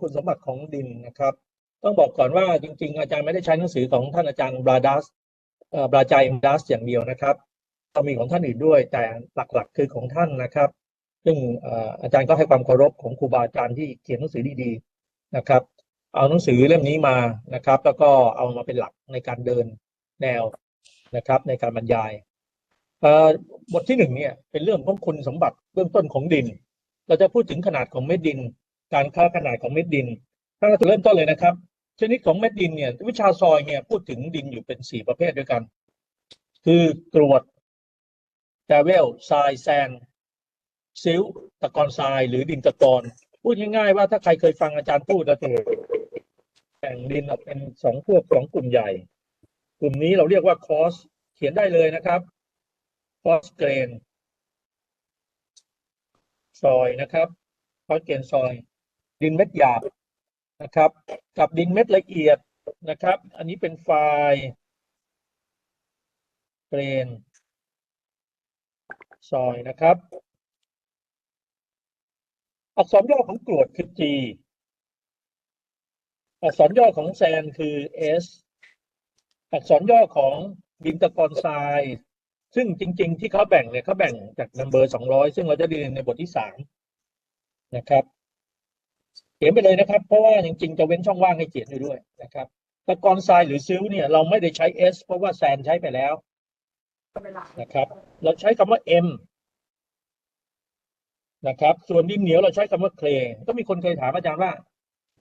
คุณสมบัติของดินนะครับ ต้องบอกก่อนว่าจริง ๆ อาจารย์ไม่ได้ใช้หนังสือของท่านอาจารย์บราดัสบราจัยดัสอย่างเดียวนะครับก็มีของท่านอื่นด้วย แต่หลักๆคือของท่านนะครับ ซึ่งอาจารย์ก็ให้ความเคารพของครูบาอาจารย์ที่เขียนหนังสือดีๆนะครับ เอาหนังสือเล่มนี้มานะครับ แล้วก็เอามาเป็นหลักในการเดินแนวนะครับ ในการบรรยายบทที่หนึ่งเนี่ยเป็นเรื่องของคุณสมบัติเบื้องต้นของดิน เราจะพูดถึงขนาดของเม็ดดิน การค่าขนาดของเม็ดดินถ้าเราเริ่มต้นเลยนะครับ ชนิดของเม็ดดินเนี่ยวิชาซอยเนี่ยพูดถึงดินอยู่เป็นสี่ประเภทด้วยกัน คือกรวดแกเวลทรายแซนซิลตะกอนทรายหรือดินตะกอนพูดง่ายๆว่าถ้าใครเคยฟังอาจารย์พูดแล้วจะแบ่งดินออกเป็นสองพวกสองกลุ่มใหญ่ กลุ่มนี้เราเรียกว่าคอสเขียนได้เลยนะครับคอสเกรนซอยนะครับคอสเกรนซอย ดินเม็ดหยาบนะครับ กับดินเม็ดละเอียดนะครับ อันนี้เป็นไฟล์เกรนซอยนะครับ อักษรย่อของกรวดคือ G อักษรย่อของแซนคือ S อักษรย่อของดินตะกอนทราย ซึ่งจริง ๆ ที่เขาแบ่งเนี่ยเขาแบ่งจากนัมเบอร์สองร้อยซึ่งเราจะเรียนในบทที่สามนะครับ ขียนไปเลยนะครับ เพราะว่าจริงๆจะเว้นช่องว่างให้เขียนอยู่ด้วยนะครับตะกอนทรายหรือซิลเนี่ยเราไม่ได้ใช้ S เพราะว่าแซนใช้ไปแล้วนะครับ เราใช้คำว่า M นะครับ ส่วนดินเหนียวเราใช้คำว่าเคลก็มีคนเคยถามอาจารย์ว่า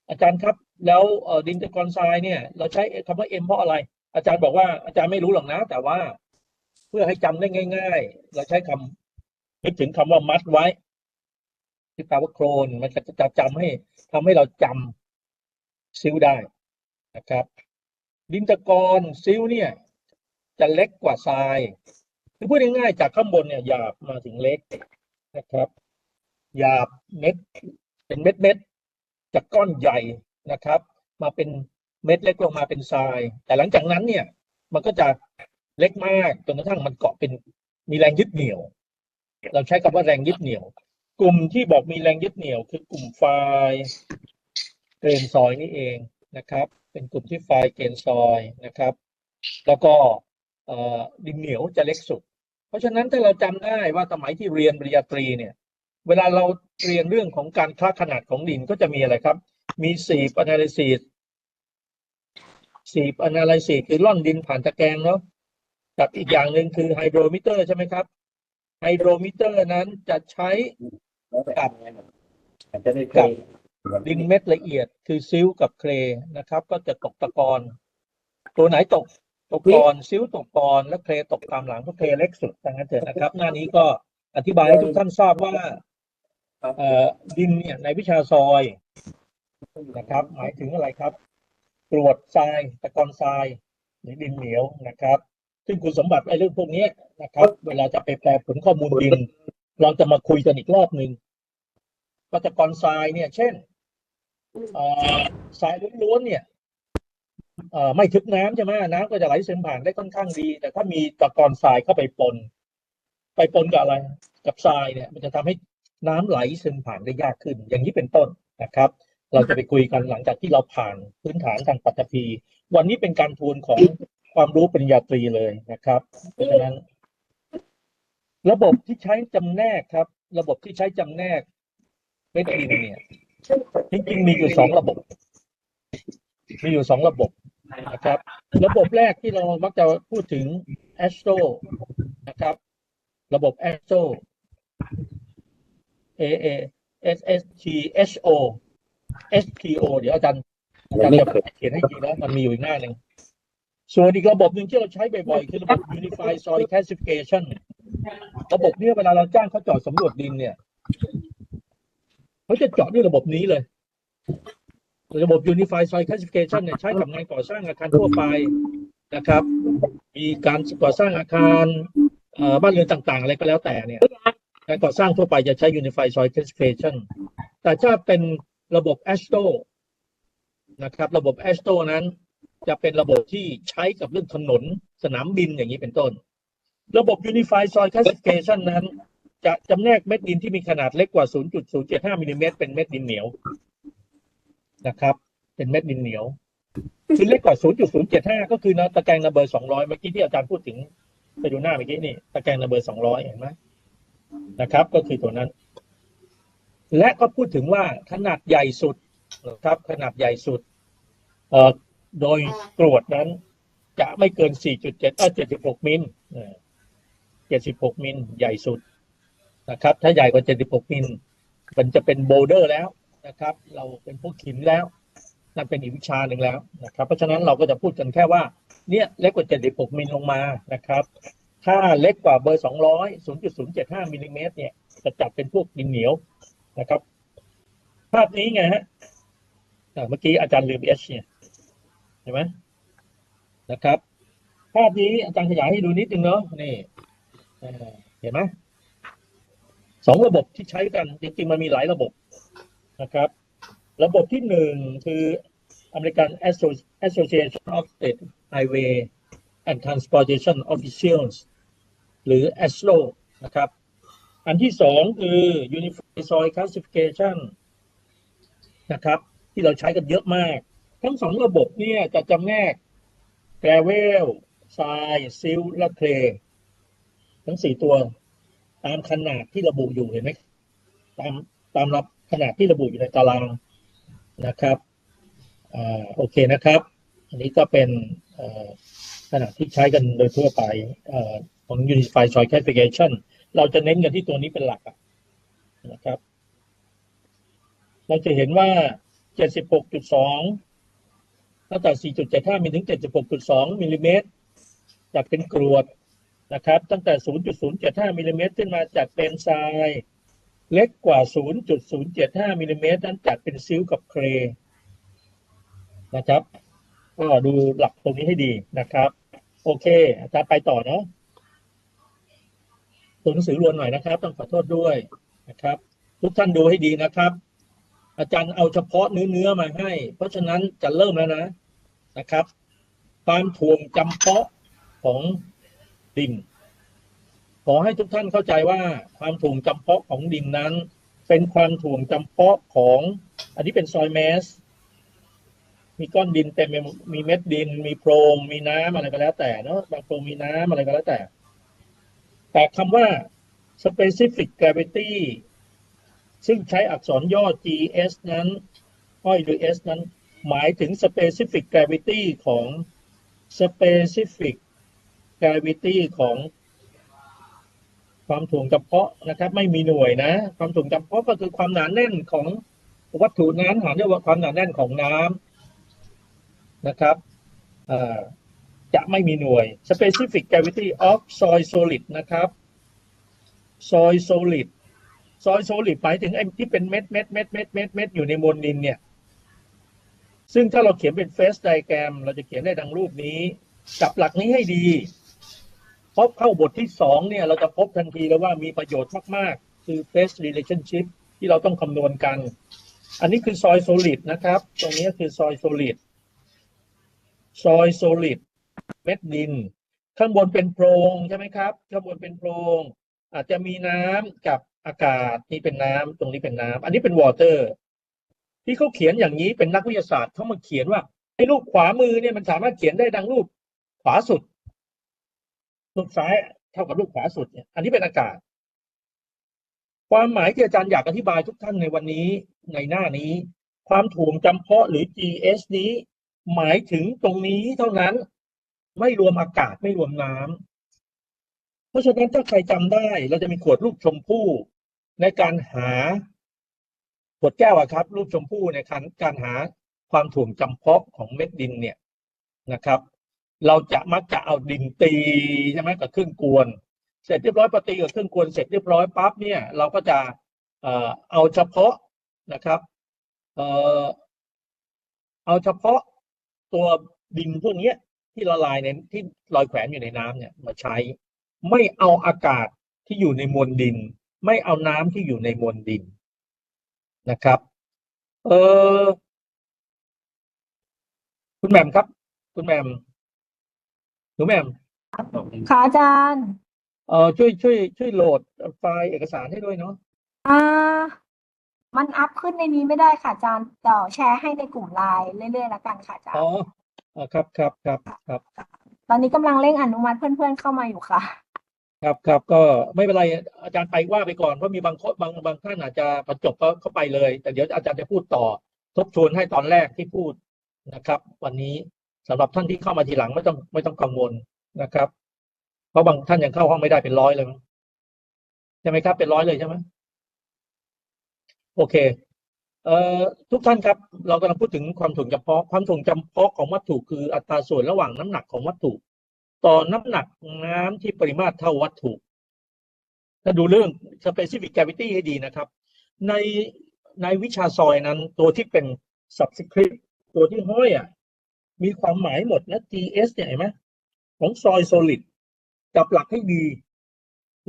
อาจารย์ครับ แล้วดินตะกอนทรายเนี่ย เราใช้คำว่า M เพราะอะไร อาจารย์บอกว่าอาจารย์ไม่รู้หรอกนะ แต่ว่า เพื่อให้จำได้ง่าย ๆ เราใช้คำนึกถึงคำว่ามัดไว้ ที่แปลว่าโครนมันจะจะจำให้ทำให้เราจำซิลได้นะครับดินตะกอนซิลเนี่ย จะเล็กกว่าทรายคือพูดง่ายๆจากข้างบนเนี่ยหยาบมาถึงเล็กนะครับหยาบเม็ดเป็นเม็ดเม็ดๆจากก้อนใหญ่นะครับ มาเป็นเม็ดเล็กลงมาเป็นทราย แต่หลังจากนั้นเนี่ย มันก็จะเล็กมากจนกระทั่งมันเกาะเป็นมีแรงยึดเหนี่ยว เราใช้คำว่าแรงยึดเหนี่ยว กลุ่มที่บอกมีแรงยึดเหนี่ยว คือกลุ่มไฟล์เกรนซอยนี่เองนะครับ เป็นกลุ่มที่ไฟล์เกรนซอยนะครับ แล้วก็ดินเหนียวจะเล็กสุด เพราะฉะนั้นถ้าเราจำได้ว่าสมัยที่เรียนปริญญาตรีเนี่ย เวลาเราเรียนเรื่องของการคละขนาดของดินก็จะมีอะไรครับ มีสีบ analysis สีบ analysis คือล่อนดินผ่านตะแกรงเนาะกับอีกอย่างหนึ่งคือไฮโดรมิเตอร์ใช่ไหมครับไฮโดรมิเตอร์นั้นจะใช้ กับจะได้เคยดินเม็ดละเอียดคือซิลกับเคลนะครับ ก็จะตกตะกอนตัวไหนตกตกกอนซิลตกกอนและเคลตกตามหลังเพราะเคลเล็กสุดดังนั้นเถอะนะครับ หน้านี้ก็อธิบายให้ทุกท่านทราบว่าเอดินเนี่ยในวิชาซอยนะครับ หมายถึงอะไรครับกรวดทรายตะกอนทรายหรือดินเหนียวนะครับ ซึ่งคุณสมบัติไอ้เรื่องพวกนี้นะครับ เวลาจะไปแปลผลข้อมูลดิน เราจะมาคุยกันอีกรอบหนึ่ง ว่าตะกอนทรายเนี่ย เช่นเอ่อทรายล้วนๆเนี่ยเอ่อไม่ทึบน้ำใช่ไหมน้ำก็จะไหลซึมผ่านได้ค่อนข้างดี แต่ถ้ามีตะกอนทรายเข้าไปปน ไปปนกับอะไร กับทรายเนี่ย มันจะทำให้น้ำไหลซึมผ่านได้ยากขึ้น อย่างนี้เป็นต้นนะครับ เราจะไปคุยกันหลังจากที่เราผ่านพื้นฐานทางปัตภีวันนี้เป็นการทวนของความรู้ปริญญาตรีเลยนะครับ เพราะฉะนั้น ระบบที่ใช้จำแนกครับ ระบบที่ใช้จำแนก เม็ดดินเนี่ยจริงๆมีอยู่สองระบบ มีอยู่สองระบบนะครับ ระบบแรกที่เรามักจะพูดถึง ASTO นะครับ ระบบ ASTO A A S S T H O S T O เดี๋ยวอาจารย์อาจารย์จะเขียนให้จริงแล้วมันมีอยู่อีกหน้าหนึ่งส่วนอีกระบบหนึ่งที่เราใช้บ่อยๆคือระบบ Unified Soil Classification ระบบเนี้เวลาเราจ้างเขาจาะสำรวจดินเนี่ย เขาจะเจาะด้วยระบบนี้เลย ระบบ Unified Soil Classification เนี่ยใช้กับงานก่อสร้างอาคารทั่วไปนะครับ มีการก่อสร้างอาคารบ้านเรือนต่าง ๆ อะไรก็แล้วแต่เนี่ยการก่อสร้างทั่วไปจะใช้ Unified Soil Classification แต่ถ้าเป็นระบบ ASTO นะครับ ระบบ ASTO นั้น จะเป็นระบบที่ใช้กับเรื่องถนนสนามบินอย่างนี้เป็นต้น ระบบ Unified Soil Classification นั้น จะจำแนกเม็ดดินที่มีขนาดเล็กกว่า 0.075มิลลิเมตรเป็นเม็ดดินเหนียวนะครับ เป็นเม็ดดินเหนียว คือเล็กกว่า 0.075 ก็คือนะตะแกรงระเบิด200 เมื่อกี้ที่อาจารย์พูดถึงไปดูหน้าเมื่อกี้นี่ตะแกรงระเบิด200 เห็นไหมนะครับ ก็คือตัวนั้น และก็พูดถึงว่าขนาดใหญ่สุดนะครับ ขนาดใหญ่สุดเอ่อโดยกรวดนั้น จะไม่เกิน 4.7เอ่อ76 มิล76 มิลใหญ่สุด นะครับ ถ้าใหญ่กว่า 76 มิล มันจะเป็นโบลเดอร์แล้วนะครับ เราเป็นพวกหินแล้วนั่นเป็นอีกวิชาหนึ่งแล้วนะครับ เพราะฉะนั้นเราก็จะพูดกันแค่ว่า เนี่ยเล็กกว่า 76 มิลลงมานะครับ ถ้าเล็กกว่าเบอร์ 200 0.075มิลลิเมตรเนี่ย จะจัดเป็นพวกดินเหนียวนะครับ ภาพนี้ไงฮะเมื่อกี้อาจารย์ลืม H เนี่ยเห็นไหมนะครับ ภาพนี้อาจารย์ขยายให้ดูนิดนึงเนาะนี่เห็นไหม สองระบบที่ใช้กัน จริงๆ มันมีหลายระบบนะครับ ระบบที่หนึ่งคือ American Asso- Association of State Highway and Transportation Officials หรือ ASLO นะครับ อันที่สองคือ Unified Soil Classification นะครับ ที่เราใช้กันเยอะมาก ทั้งสองระบบเนี่ยจะจำแนก gravel ทรายซิลและเคลทั้งสี่ตัว ตามขนาดที่ระบุอยู่เห็นไหมตามตามรับขนาดที่ระบุอยู่ในตารางนะครับอโอเคนะครับ อันนี้ก็เป็นขนาดที่ใช้กันโดยทั่วไปอของ Unified Soil Classification เราจะเน้นกันที่ตัวนี้เป็นหลักนะครับ เราจะเห็นว่า 76.2ตั้งแต่ 4.75มิลถึง 76.2มิลลิเมตรจะเป็นกรวด นะครับ ตั้งแต่ 0.075มิลลิเมตรขึ้นมาจัดเป็นทราย เล็กกว่า 0.075มิลลิเมตรนั้นจัดเป็นซิลกับเครนะครับก็ดูหลักตรงนี้ให้ดีนะครับ โอเคอาจารย์ไปต่อเนาะตัวหนังสือรวนหน่อยนะครับ ต้องขอโทษด้วยนะครับ ทุกท่านดูให้ดีนะครับ อาจารย์เอาเฉพาะเนื้อเนื้อมาให้ เพราะฉะนั้นจะเริ่มแล้วนะนะครับ ความถ่วงจำเพาะของ ดิน ขอให้ทุกท่านเข้าใจว่าความถ่วงจำเพาะของดินนั้น เป็นความถ่วงจำเพาะของ อันนี้เป็นซอยแมส มีก้อนดินเต็มไปหมดมีเม็ดดิน มีโพรงมีน้ำอะไรก็แล้วแต่เนาะบางโพรงมีน้ำอะไรก็แล้วแต่ แต่คำว่า specific gravity ซึ่งใช้อักษรย่อ GS นั้นอ้อยหรือ S นั้น หมายถึง specific gravity ของ specific gravity ของความถ่วงจำเพาะนะครับ ไม่มีหน่วยนะ ความถ่วงจำเพาะก็คือความหนาแน่นของวัตถุนั้นหารด้วยว่าความหนาแน่นของน้ำนะครับจะไม่มีหน่วย specific gravity of soil solid นะครับ soil solid ซอยโซลิดหมายถึงไอ้ที่เป็นเม็ดเม็ดเม็ดเม็ดเม็ดเม็ดอยู่ในมวลดินเนี่ย ซึ่งถ้าเราเขียนเป็นเฟสไดแกรมเราจะเขียนได้ดังรูปนี้ จับหลักนี้ให้ดี พบเข้าบทที่สองเนี่ยเราจะพบทันทีแล้วว่ามีประโยชน์มากๆ คือ phase relationship ที่เราต้องคำนวณกัน อันนี้คือซอยโซลิดนะครับ ตรงนี้คือซอยโซลิดซอยโซลิดเม็ดดิน ข้างบนเป็นโพรงใช่ไหมครับ ข้างบนเป็นโพรง อาจจะมีน้ำกับอากาศนี่เป็นน้ำตรงนี้เป็นน้ำอันนี้เป็นวอเตอร์ ที่เขาเขียนอย่างนี้เป็นนักวิทยาศาสตร์เขามาเขียนว่าไอ้รูปขวามือเนี่ยมันสามารถเขียนได้ดังรูปขวาสุด รูปซ้ายเท่ากับรูปขวาสุดเนี่ยอันนี้เป็นอากาศ ความหมายที่อาจารย์อยากอธิบายทุกท่านในวันนี้ในหน้านี้ ความถ่วงจำเพาะหรือ GS นี้ หมายถึงตรงนี้เท่านั้น ไม่รวมอากาศไม่รวมน้ำเพราะฉะนั้นถ้าใครจำได้ เราจะมีขวดรูปชมพู่ในการหาขวดแก้วอะครับ รูปชมพู่ในการการหาความถ่วงจำเพาะของเม็ดดินเนี่ยนะครับ เราจะมักจะเอาดินตีใช่ไหมกับเครื่องกวน เสร็จเรียบร้อยปฏิกับเครื่องกวนเสร็จเรียบร้อยปั๊บเนี่ยเราก็จะเออเอาเฉพาะนะครับเออเอาเฉพาะตัวดินพวกนี้ที่ละลายในที่ลอยแขวนอยู่ในน้ำเนี่ยมาใช้ ไม่เอาอากาศที่อยู่ในมวลดิน ไม่เอาน้ำที่อยู่ในมวลดินนะครับ เออคุณแหม่มครับ คุณแหม่ม นูแหม่มค่ะอาจารย์เออช่วยช่วยช่วยโหลดไฟล์เอกสารให้ด้วยเนาะอ่ามันอัพขึ้นในนี้ไม่ได้ค่ะอาจารย์เดี๋ยวแชร์ให้ในกลุ่มไลน์เรื่อยๆแล้วกันค่ะอาจารอ๋อย์อ๋อครับครับครับครับ ตอนนี้กำลังเร่งอนุมัติเพื่อนๆเข้ามาอยู่ค่ะ ครับครับก็ไม่เป็นไรอาจารย์ไปว่าไปก่อนเพราะมีบางคนบางบางท่านอาจจะประจบก็เข้าไปเลย แต่เดี๋ยวอาจารย์จะพูดต่อ ทบทวนให้ตอนแรกที่พูดนะครับ วันนี้ สำหรับท่านที่เข้ามาทีหลังไม่ต้องไม่ต้องกังวลนะครับ เพราะบางท่านยังเข้าห้องไม่ได้เป็นร้อยเลยใช่ไหมครับเป็นร้อยเลยใช่ไหมโอเคเอ่อทุกท่านครับ เรากำลังพูดถึงความถ่วงจำเพาะความถ่วงจำเพาะของวัตถุคืออัตราส่วนระหว่างน้ำหนักของวัตถุ ต่อน้ำหนักน้ำที่ปริมาตรเท่าวัตถุถ้าดูเรื่อง specific gravity ให้ดีนะครับ ในในวิชาซอยนั้นตัวที่เป็น subscript ตัวที่ห้อยอะ มีความหมายหมดนะ GS เนี่ยเห็นไหมของซอย solid กับหลักให้ดี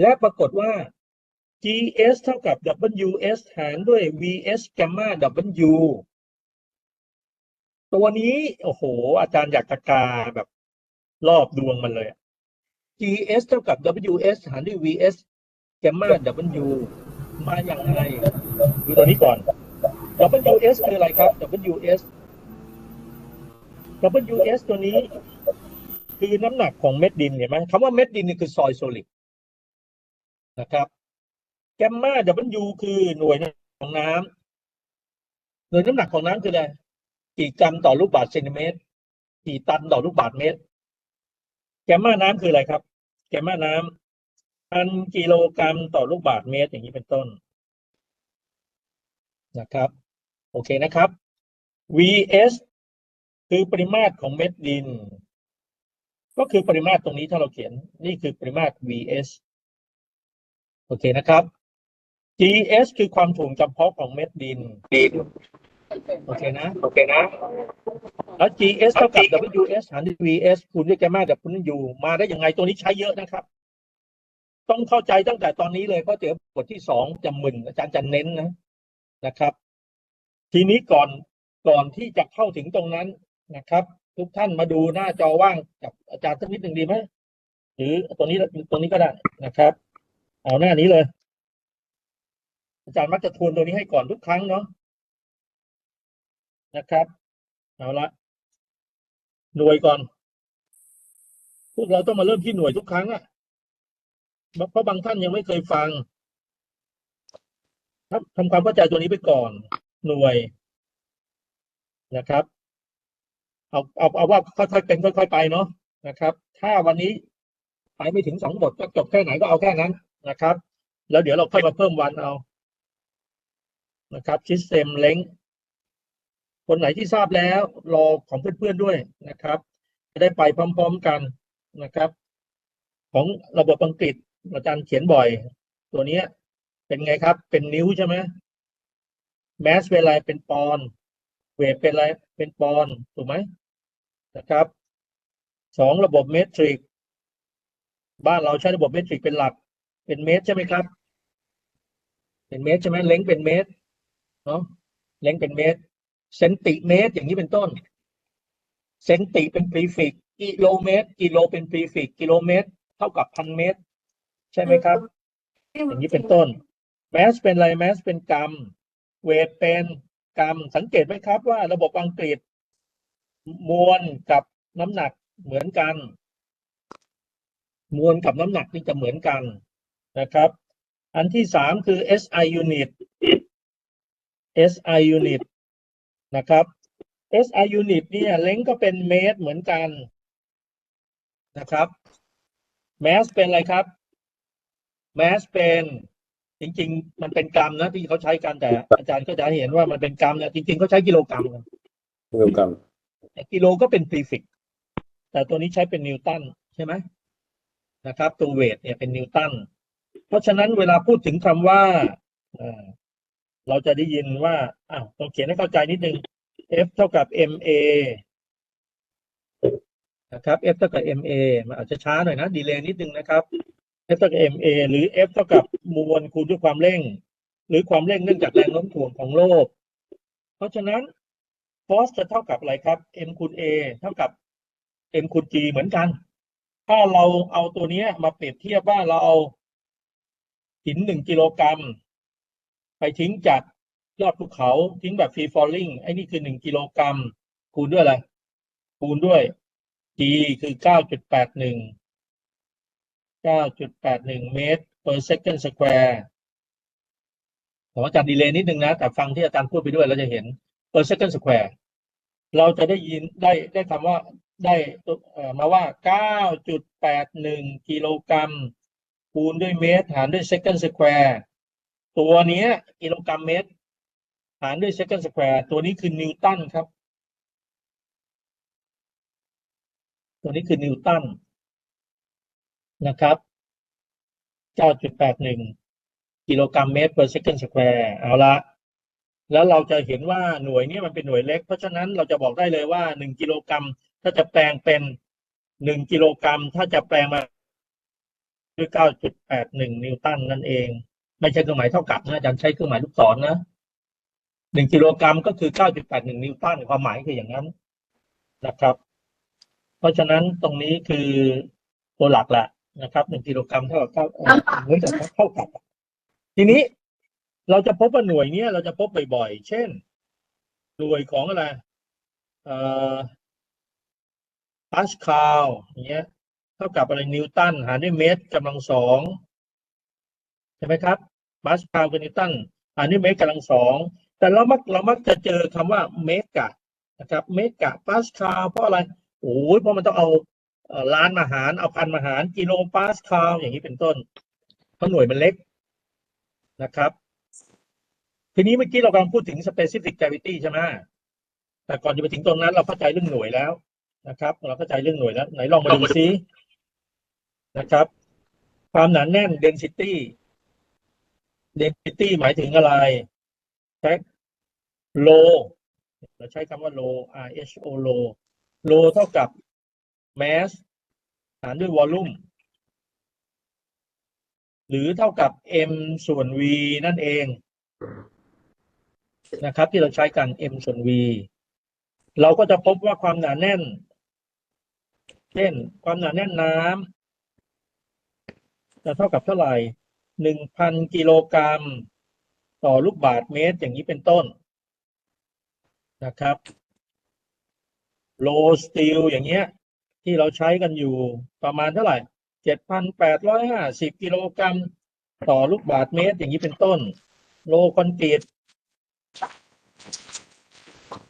และปรากฏว่า GS เท่ากับ WS หารด้วย VS gamma W ตัวนี้ โอ้โห อาจารย์อยากจะกาแบบรอบดวงมันเลยอะ GS เท่ากับ WS หารด้วย VS gamma W มาอย่างไร ดูตัวนี้ก่อน WS คืออะไรครับ WS WS ตัวนี้ คือน้ำหนักของเม็ดดินเห็นไหมคำว่าเม็ดดินนี่คือซอยโซลิดนะครับแกมมา W คือหน่วยน้ำหนักของน้ำหน่วยน้ำหนักของน้ำคืออะไรกี่กรัมต่อลูกบาศก์เซนติเมตรกี่ตันต่อลูกบาศก์เมตร แกมมาน้ำคืออะไรครับ แกมมาน้ำพันกิโลกรัมต่อลูกบาศก์เมตร อย่างนี้เป็นต้นนะครับ โอเคนะครับ VS คือปริมาตรของเม็ดดิน ก็คือปริมาตรตรงนี้ถ้าเราเขียนนี่คือปริมาตร VS โอเคนะครับ GS คือความถ่วงจำเพาะของเม็ดดิน ดิน โอเคนะ โอเคนะ แล้ว GS เท่ากับ WS หารด้วย VS คูณด้วยแกมมาดับคุณอยู่มาได้ยังไงตัวนี้ใช้เยอะนะครับ ต้องเข้าใจตั้งแต่ตอนนี้เลย เพราะเดี๋ยวบทที่สองจะมึนอาจารย์จะเน้นนะนะครับ ทีนี้ก่อนก่อนที่จะเข้าถึงตรงนั้น นะครับ ทุกท่านมาดูหน้าจอว่างกับอาจารย์สักนิดหนึ่งดีไหมหรือตรงนี้ตรงนี้ก็ได้นะครับ เอาหน้านี้เลย อาจารย์มักจะทวนตัวนี้ให้ก่อนทุกครั้งเนาะนะครับเอาละหน่วยก่อน พวกเราต้องมาเริ่มที่หน่วยทุกครั้งอะเพราะบางท่านยังไม่เคยฟังครับทำความเข้าใจตัวนี้ไปก่อน หน่วยนะครับ เอาเอาเอาว่าค่อยๆเป็นค่อยๆไปเนาะนะครับ ถ้าวันนี้ไปไม่ถึงสองบทก็จบแค่ไหนก็เอาแค่นั้นนะครับ แล้วเดี๋ยวเราค่อยมาเพิ่มวันเอานะครับชิสเต็มเล้งคนไหนที่ทราบแล้ว รอของเพื่อนๆด้วยนะครับ จะได้ไปพร้อม ๆกันนะครับ ของระบบอังกฤษอาจารย์เขียนบ่อย ตัวนี้เป็นไงครับ เป็นนิ้วใช่ไหมแมสเป็นอะไรเป็นปอนเวทเป็นอะไรเป็นปอนถูกไหม นะครับสองระบบเมตริก บ้านเราใช้ระบบเมตริกเป็นหลัก เป็นเมตรใช่ไหมครับ เป็นเมตรใช่ไหมเล้งเป็นเมตรเนาะเล้งเป็นเมตรเซนติเมตร อย่างนี้เป็นต้น เซนติเป็นพรีฟิกกิโลเมตร กิโลเป็นพรีฟิกกิโลเมตร เท่ากับพันเมตร ใช่ไหมครับ อย่างนี้เป็นต้นแมสเป็นอะไรแมสเป็นกรัมเวทเป็นกรัมสังเกตไหมครับว่าระบบอังกฤษ มวลกับน้ำหนักเหมือนกัน มวลกับน้ำหนักนี่จะเหมือนกันนะครับ อันที่สามคือ SI unit SI unit นะครับ SI unit เนี่ยเล้งก็เป็นเมตรเหมือนกันนะครับแมสเป็นอะไรครับแมสเป็นจริง ๆ มันเป็นกรัมนะที่เขาใช้กันแต่อาจารย์ก็จะเห็นว่ามันเป็นกรัมเนี่ยจริงๆเขาใช้กิโลกรัมกิโลกรัม กิโลก็เป็นพรีฟิกแต่ตัวนี้ใช้เป็นนิวตันใช่ไหมนะครับ ตัวเวทเนี่ยเป็นนิวตันเพราะฉะนั้นเวลาพูดถึงคำว่าเอ่อเราจะได้ยินว่าอ้าวต้องเขียนให้เข้าใจนิดนึง F เท่ากับ ma นะครับ F เท่ากับ ma มันอาจจะช้าหน่อยนะดีเลย์นิดนึงนะครับ F เท่ากับ ma หรือ F เท่ากับมวลคูณด้วยความเร่ง หรือความเร่งเนื่องจากแรงโน้มถ่วงของโลก เพราะฉะนั้น force จะเท่ากับอะไรครับ m คูณ a เท่ากับ m คูณ g เหมือนกัน ถ้าเราเอาตัวนี้มาเปรียบเทียบว่าเราเอาหินหนึ่งกิโลกรัม ไปทิ้งจากยอดภูเขาทิ้งแบบ free falling ไอ้นี่คือหนึ่งกิโลกรัม คูณด้วยอะไร คูณด้วย g คือเก้าจุดแปดหนึ่งเก้าจุดแปดหนึ่งเมตร per second square ผมอาจารย์ดีเลย์นิดนึงนะ แต่ฟังที่อาจารย์พูดไปด้วยเราจะเห็น per second square เราจะได้ยินได้ได้คำว่าได้มาว่า 9.81 กิโลกรัม คูณด้วยเมตร หารด้วย second square ตัวนี้กิโลกรัมเมตร หารด้วย second square ตัวนี้คือนิวตันครับ ตัวนี้คือนิวตันนะครับ 9.81 กิโลกรัมเมตร per second square เอาละ แล้วเราจะเห็นว่าหน่วยเนี้มันเป็นหน่วยเล็ก เพราะฉะนั้นเราจะบอกได้เลยว่า1กิโลกรัมถ้าจะแปลงเป็น1กิโลกรัมถ้าจะแปลงมาด้วย9.81นิวตันนั่นเอง ไม่ใช่เครื่องหมายเท่ากับนะอาจารย์ใช้เครื่องหมายลูกศรนะ1กิโลกรัมก็คือ9.81นิวตันความหมายคืออย่างนั้นนะครับ เพราะฉะนั้นตรงนี้คือตัวหลักแหละนะครับ1กิโลกรัมเท่ากับเก้าเอ่อเหมือนกับเท่ากับ ทีนี้ เราจะพบว่าหน่วยเนี้ยเราจะพบบ่อยๆ เช่น หน่วยของอะไรเอ่อพาสคาลอย่างเงี้ย เท่ากับอะไรนิวตันหารด้วยเมตรกำลังสองใช่ไหมครับพาสคาลกับนิวตันหารด้วยเมตรกำลังสองแต่เรามักเรามักจะเจอคำว่าเมกะนะครับเมกะพาสคาลเพราะอะไรโอ้ยเพราะมันต้องเอาล้านมาหารเอาพันมาหารกิโลพาสคาลอย่างนี้เป็นต้นเพราะหน่วยมันเล็กนะครับ ทีนี้เมื่อกี้เรากำลังพูดถึง specific gravity ใช่ไหมแต่ก่อนจะไปถึงตรงนั้นเราเข้าใจเรื่องหน่วยแล้วนะครับ เราเข้าใจเรื่องหน่วยแล้ว ไหนลองมาดูซินะครับ ความหนาแน่น density density หมายถึงอะไรใช้ low เราใช้คำว่า low R H O low low เท่ากับ mass หารด้วย volume หรือเท่ากับ m ส่วน v นั่นเอง นะครับ ที่เราใช้กัน m ส่วน v เราก็จะพบว่าความหนาแน่น เช่น ความหนาแน่นน้ำจะเท่ากับเท่าไหร่หนึ่งพันกิโลกรัม ต่อลูกบาศก์เมตรอย่างนี้เป็นต้นนะครับโลสตีลอย่างเงี้ย ที่เราใช้กันอยู่ประมาณเท่าไหร่เจ็ดพันแปดร้อยห้าสิบกิโลกรัม ต่อลูกบาศก์เมตรอย่างนี้เป็นต้น โลคอนกรีต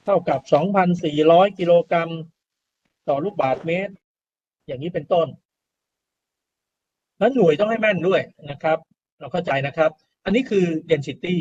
เท่ากับ 2,400 กิโลกรัมต่อลูกบาศก์เมตร อย่างนี้เป็นต้นแล้วหน่วยต้องให้แม่นด้วยนะครับ เราเข้าใจนะครับ อันนี้คือ density